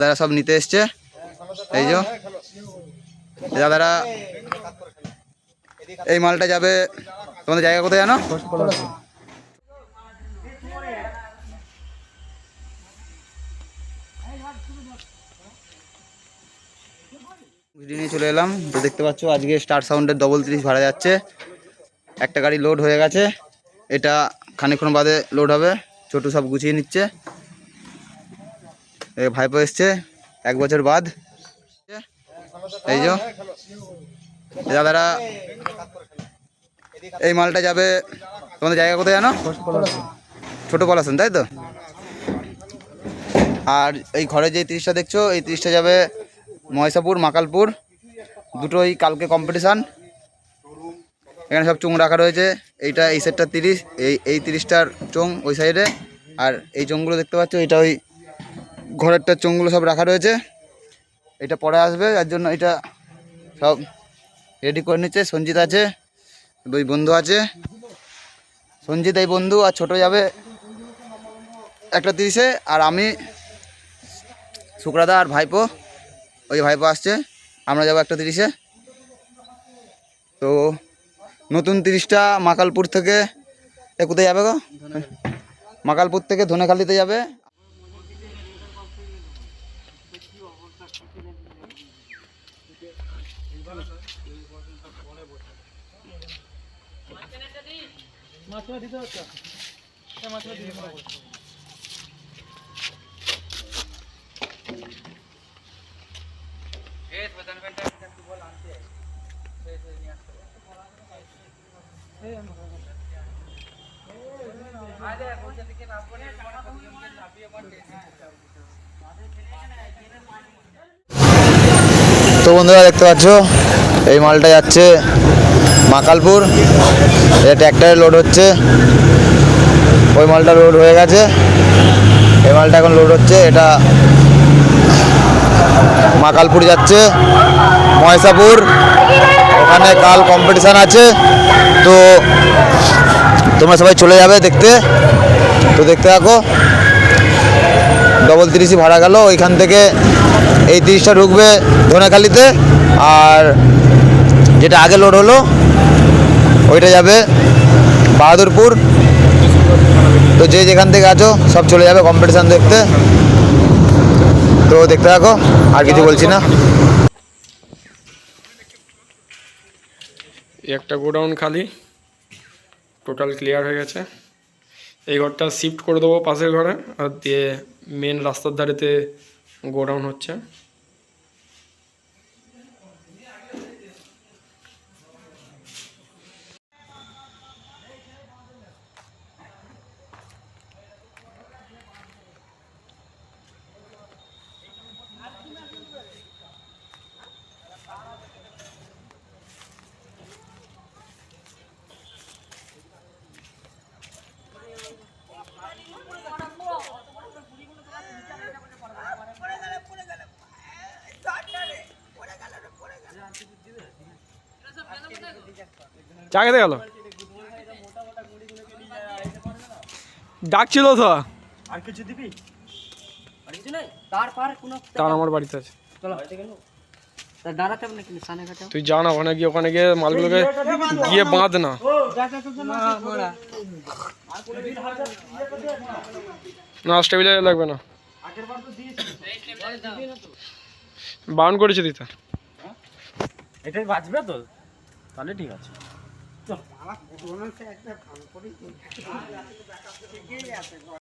দাদারা সব নিতে এসছে। এই যে। দাদারা, এই মালটা যাবে তোমাদের জায়গা কোথায় জানো? নিয়ে চলে এলাম। তো দেখতে পাচ্ছ, আজকে স্টার সাউন্ডের ডবল তিরিশ ভাড়া যাচ্ছে। একটা গাড়ি লোড হয়ে গেছে। এটা খানিকক্ষণ বাদে লোড হবে। ছোটু সব গুছিয়ে নিচ্ছে। ভাইপো এসছে এক বছর বাদ। এই যে দাদারা, এই মালটা যাবে তোমাদের জায়গা কোথায় জানো? ছোট পলাশন, তাই তো? আর এই ঘরে যে তিরিশটা দেখছ, এই তিরিশটা যাবে মহেশাপুর, মাকালপুর। দুটোই কালকে কম্পিটিশান এখানে সব চোং রাখা রয়েছে। এইটা এই সেটটা তিরিশ, এই এই তিরিশটার চোং ওই সাইডে আর এই চোঙগুলো দেখতে পাচ্ছ, এটা ওই ঘরেরটার চোঙগুলো সব রাখা রয়েছে। এটা পরে আসবে যার জন্য এটা সব রেডি করে নিচ্ছে। সঞ্জিত আছে দুই বন্ধু আছে। সঞ্জিত এই বন্ধু আর ছোট যাবে একটা তিরিশে আর আমি শুক্রাদা আর ভাইপো ওই ভাইপো আসছে আমরা যাব একটা তিরিশে। তো নতুন তিরিশটা মাকালপুর থেকে এ কোথায় যাবে গো? মাকালপুর থেকে ধনেখালিতে যাবে। মাছটা দিতে হচ্ছে মাছটা দিতে পারবো আরে তো বন্ধুরা, দেখতে পাচ্ছ? এই মালটা যাচ্ছে মাকালপুর। এটা ট্র্যাক্টরে লোড হচ্ছে। ওই মালটা লোড হয়ে গেছে। এই মালটা এখন লোড হচ্ছে। এটা মাকালপুর যাচ্ছে। মহেশাপুর। ওখানে কাল কম্পিটিশান আছে। তো তোমরা সবাই চলে যাবে দেখতে। তো দেখতে থাকো। ডবল তিরিশই ভাড়া গেল, ওইখান থেকে এই তিরিশটা ঢুকবে ধনেখালিতে। আর যেটা আগে লোড হলো, ওইটা যাবে বাহাদুরপুর। তো যে যেখান থেকে আছো, সব চলে যাবে কম্পিটিশান দেখতে। তো দেখতে থাকো, আর কিছু বলছি না। একটা গোডাউন খালি টোটাল ক্লিয়ার হয়ে গেছে। এই ঘরটা শিফট করে দেবো পাশের ঘরে আর দিয়ে মেন রাস্তার ধারেতে গোডাউন হচ্ছে। চা খেতে গেল? ডাকছিল তো। আর কিছু দিবি? আর কিছু নেই তারপর কোনো তার আমার বাড়িতে আছে। চলো। তুই যা না ওখানে গিয়ে ওখানে গিয়ে মালগুলোকে গিয়ে বাঁধ না। না স্টেবিলাইজার লাগবে না। বারণ করেছে দিতে। এটাই বাজবে তো? তাহলে ঠিক আছে। একটা কাম করি